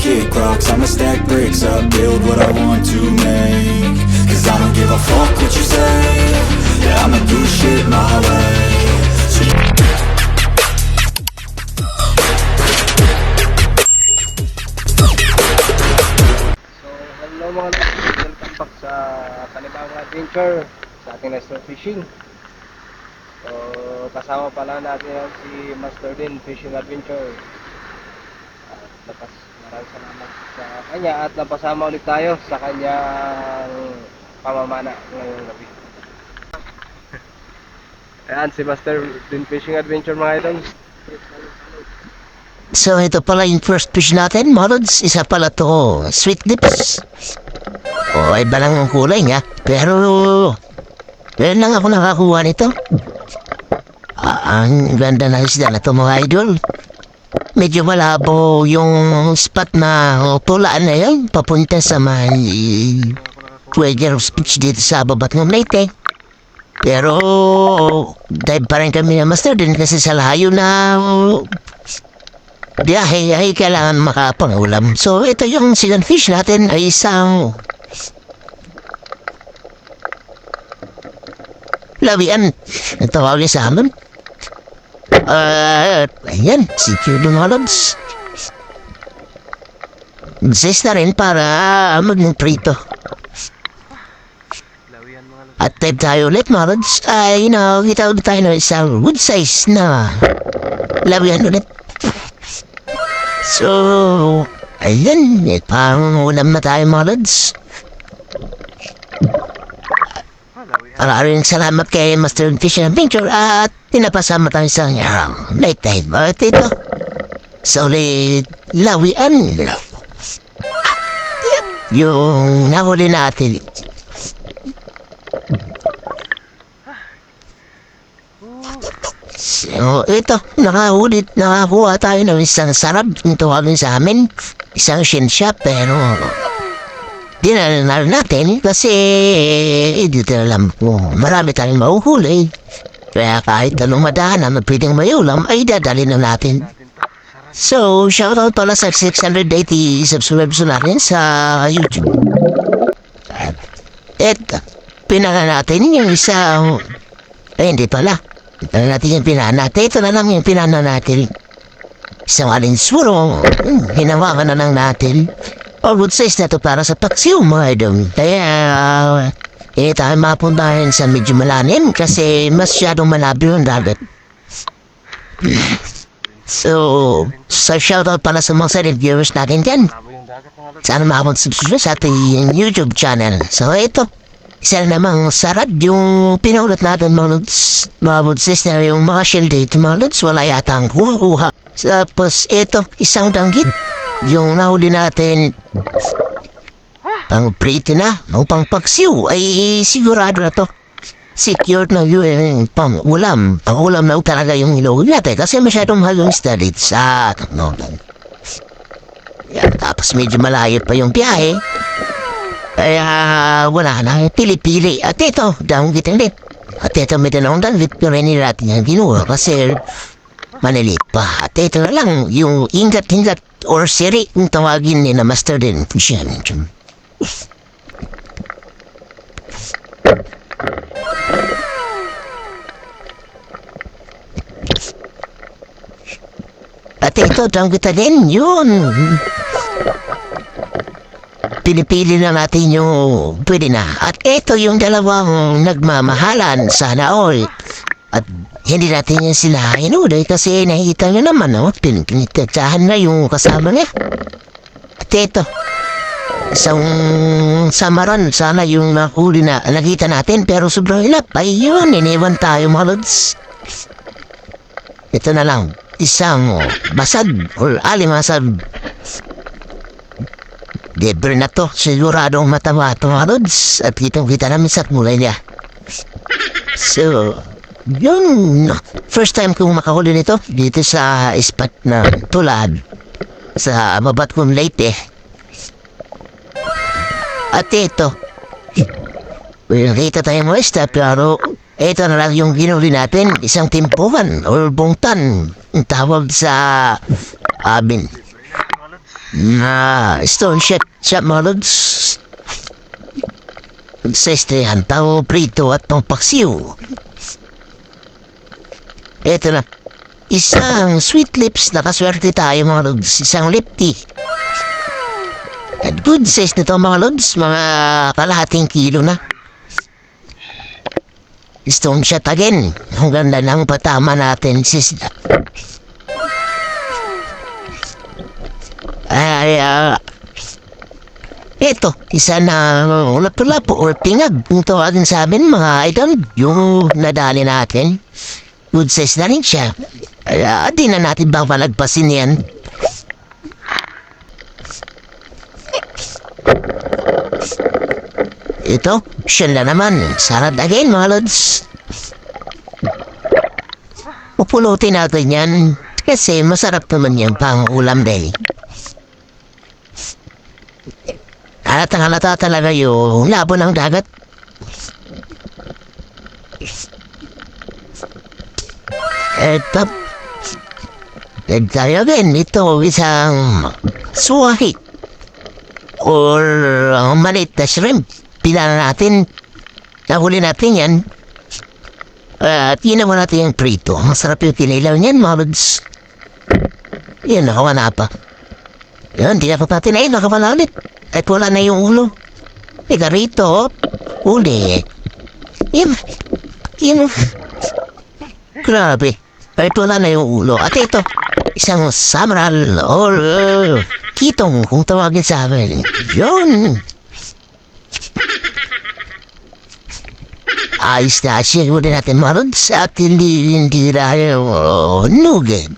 Kick rocks. I'ma stack bricks up Build what I want to make. Cause I don't give a fuck what you say. Yeah, I'ma do shit my way. So you back sa ating Nestor Fishing. So, kasama pala natin si Master Din Fishing Adventure. At napas, maraming salamat sa kanya at napasama ulit tayo sa kanyang pamamana ngayong gabi. Ayan, si Master Din Fishing Adventure mga idol. So ito pala yung first fish natin, Molods. Isa pala to, sweet lips. O, iba lang ang kulay niya. Pero, meron lang ako nakakuha nito. Ah, ang ganda na isda na to mga idol. Medyo malabo yung spot na tulaan na yun. Papunta sa may Trader of Speech dito sa babat ng Leyte. Pero, dive pa rin kami na master din kasi sa layo na biyahe ay kailangan makapangulam. So, ito yung sigan fish natin ay isang lawian. Ito tawagin sa amin. Ah, ayan, si Kudo Molods. Sis na rin para mag-prito. At type tayo ulit, Molods. Ay, you know, kita ulit tayo ng isang good size na lawian ulit. So, ayun, eh, pang ulam na tayo mga lods. Maraming salamat kay Master Fish Adventure at tinapasama tayo sa uh, night time. At ito, solid lawian. Yung nahuli natin. So, ito, nakahulit, nakakuha tayo ng isang sarap yung tawagin sa amin. Isang shin shop, pero dinala natin kasi hindi na alam ko. Marami tayong mahuhuli. Kaya kahit anong madaanan na pwedeng may ay dadali na natin. So, shoutout pala sa 680 subscribers natin sa YouTube. At pinaka natin yung isang... Eh, hindi pala. Ito na natin yung pinana natin. Ito na lang yung pinana natin. Isang alinsuro. Hmm, hinawakan na lang natin. All good size na to para sa paksiw idol. Kaya, eh tayo mapuntahan sa medyo malalim kasi masyadong malabo yung dagat. So, sa shoutout pala sa mga silent viewers natin dyan. Sana makapag-subscribe sa ating YouTube channel. So, ito. Isa na namang sarap yung pinaulat natin mga lods. Mga budsis na yung mga shield dito mga lods. Wala yata ang kuha-kuha. Tapos ito, isang danggit. Yung nahuli natin pang pretty na, o pang paksiw, ay sigurado na to. Secured na yun, pang ulam. Pang ulam na talaga yung ilog natin kasi masyadong yung isda dito sa no. Yan, tapos medyo malayo pa yung biyahe. Kaya wala na, pili-pili. At ito, down ulit. At ito may tanong pero hindi natin yan ginuha kasi manilit pa. At ito na lang, yung ingat-ingat or siri, yung tawagin ni na master din. Siya, At ito, kita din, yun. pinipili na natin yung pwede na. At ito yung dalawang nagmamahalan sana all. Hindi natin yan sila inuday kasi nakikita nyo naman, no? Pinitagsahan na yung kasama niya. At ito, isang samaran, sana yung nakuli na nakita natin pero sobrang hilap. Ay yun, iniwan tayo mga lods. Ito na lang, isang basad or alimasad. Libre na to, siguradong matama ito mga lods. At kitang kita namin sa kulay niya. So, yun, first time kong makahuli nito dito sa spot na tulad sa babat kong late eh. At ito, well, kita tayo mo esta pero ito na lang yung ginuli natin, isang timpuhan or bungtan. Tawag sa amin na stone shot sa mga lods. Sa istrihan, tao prito at pampaksiw. Ito na. Isang sweet lips na kaswerte tayo mga lods. Isang lipty. At good size nito mga lods. Mga kalahating kilo na. Stone shot again. Ang ganda ng patama natin sis. Ay, ah, ito, isa na uh, lapu-lapu or pingag. Kung tawagin sa amin, mga idol, yung nadali natin. Good size na rin siya. Ah, di na natin bang malagpasin yan. Ito, siya na naman. Sarap again, mga lods. Pupulutin natin yan kasi masarap naman yan pang ulam day. Halatang halata talaga yung labo ng dagat. Eto. Tayo din, ito isang suwahi. Or uh, maliit na shrimp. Pila natin. Nahuli natin yan. At yun naman natin yung prito. Masarap yung kinilaw niyan, mga lods. Yan, nakawa na pa. Yan, tinapot natin. Ay, nakawala ulit. At wala na yung ulo. Teka rito, uli. Yan, yan. Grabe. At wala na yung ulo. At ito, isang samaral or uh, kitong kung tawagin sa amin. Yun. Ayos na. Uli natin marod sa atin hindi, hindi na uh, nugid.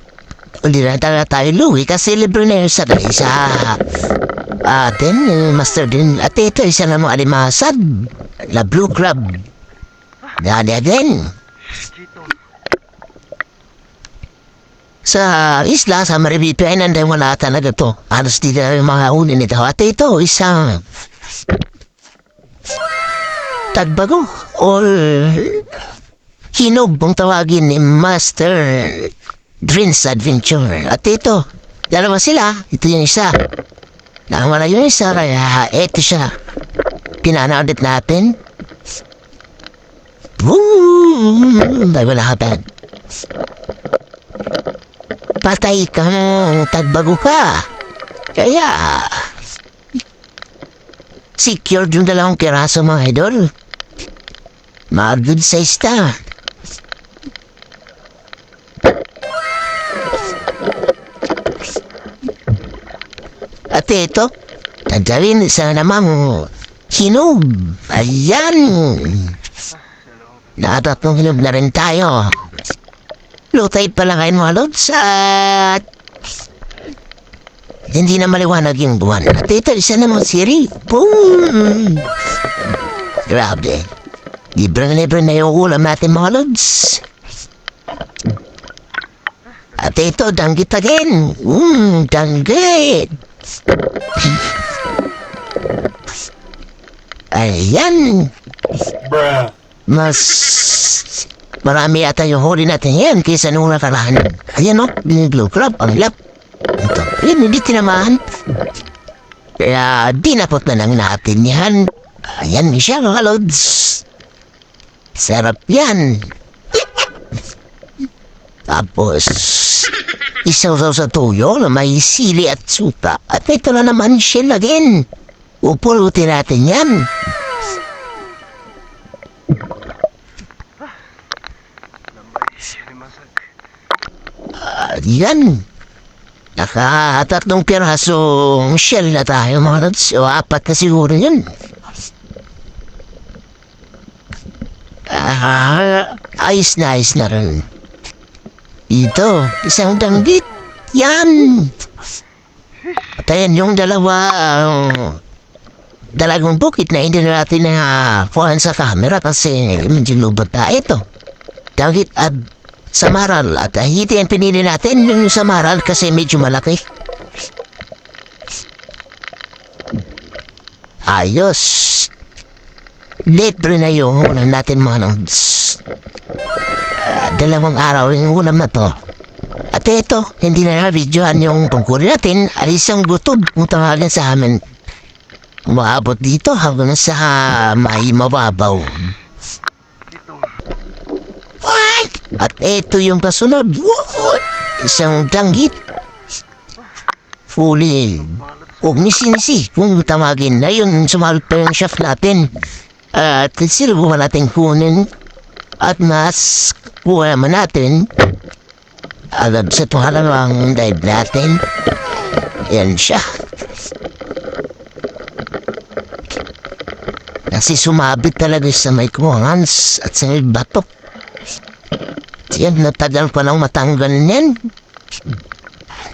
Uli na tayo tayo luwi kasi libre na yung sakay sa atin, yung master din. At ito, isa na mga alimasad. La Blue Crab. Dali din. Sa isla, sa Maribito, ay nanday wala talaga to. Alos di na yung mga huli nito. At ito, isang tagbago or hinog kung tawagin ni Master Dreams Adventure. At ito, dalawa sila. Ito yung isa. Nawala yung isa kaya eto siya. Pinanaudit natin. Boom! Dahil wala ka bad. Patay ka mo, tagbago ka. Kaya, secured yung dalawang kiraso mga idol. Mga good size ta. At ito, tagawin sa namang hinog. Ayan. Natatlong hinog na rin tayo. Lutay pala kayo mga lods at hindi na maliwanag yung buwan. At ito, isa namang siri. Boom! Grabe. Libre na libre na yung ulam natin mga lods. At ito, danggit again. Mmm, danggit. Ayan. Mas marami ata yung huli natin yan kaysa nung nakaraan. Ayan o, blue crab, ang lap. Ito, yan, hindi tinamaan. Kaya dinapot na lang natin yan. Ayan siya mga lods. Sarap yan. Tapos, isaw-saw sa tuyo na may sili at suka. At ito na naman siya again. Upulutin natin yan. Ah, yan. Nakatatlong pirasong shell na tayo mga lods. O apat na siguro yun. Ah, ayos na ayos na rin. Ito, isang danggit. Yan! At ayan yung dalawa, uh, dalawang bukit na hindi na natin na uh, sa camera kasi medyo lubot na ito. Danggit at samaral at hindi ang pinili natin yung samaral kasi medyo malaki. Ayos. Libre na yung ulam natin mga. Ah, dalawang araw yung ulam na to. At ito, hindi na na-videoan yung tungkulin natin. Alis ang gutom kung tawagin sa amin. Umaabot dito hanggang sa may mababaw. What? At ito yung kasunod. Isang danggit. Fully. Huwag nisinisi kung tamagin na yun sumalot pa yung chef natin. At silbo natin kunin. At mas kuha naman natin agad sa pangalawang dive natin. Yan siya. Kasi sumabit talaga sa may kuhangans at sa may bato. Yan, natagal pa lang matanggal niyan.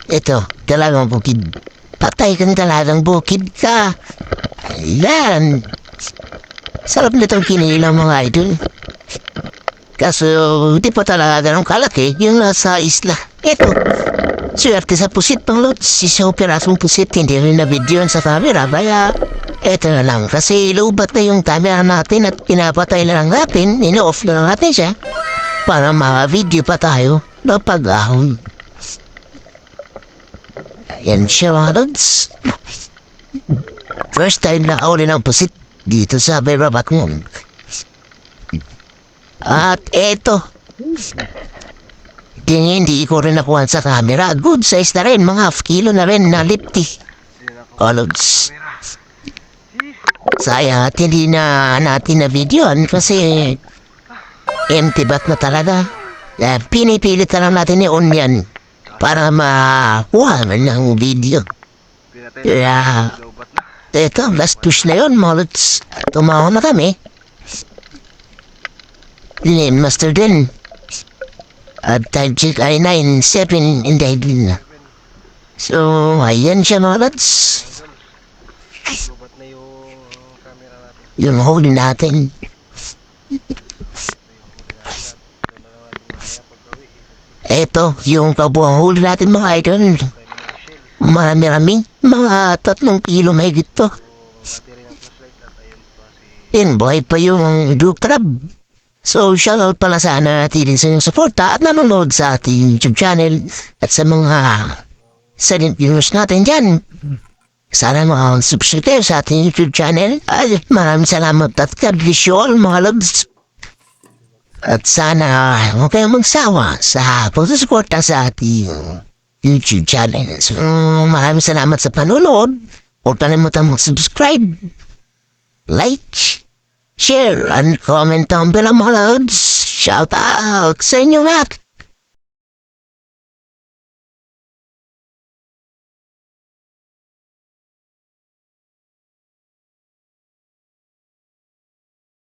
Ito, talagang bukid. Patay ka talagang bukid ka. Ayan. Sarap nitong kinilang mga idol. Kaso, di pa talaga ganun kalaki yung nasa isla. Ito, swerte sa pusit pang lot. Si sa operasong pusit, hindi rin na video sa camera. Kaya, eto na lang. Kasi lubat na yung camera natin at pinapatay na lang natin. Ino-off na lang natin siya. Para maka-video pa tayo na pag-ahon. Ayan siya mga lods. First time na uli ng pusit dito sa Berabat Moon. At eto. Tingin, hindi ko rin nakuha sa camera. Good size na rin, mga half kilo na rin na lipty. Ologs. Sayang at hindi na natin na videoan kasi empty bat na talaga. Eh, pinipilit na lang natin ni Onyan para makuha man ng video. Kaya, eto, last push na yun, mga lods. Tumawa na kami. Lane Master din. At time check ay 9-7 in the na. So, ayan siya mga lads. Yung camera natin. Yung huli natin. Eto, yung kabuang huli natin mga idol. Marami-rami. Mga tatlong kilo may gito. Yan, buhay pa yung Duke Crab. So, shoutout pala sana natin sa inyong suporta at nanonood sa ating YouTube channel at sa mga silent viewers natin dyan. Sana mga subscribe sa ating YouTube channel. Ay, maraming salamat at God bless you all mga loves. At sana huwag kayong magsawa sa pagsusuporta sa ating YouTube channel. So, maraming salamat sa panonood. Huwag kalimutan mag-subscribe, like, share, and comment down below mga lods. Shout out sa inyo lahat.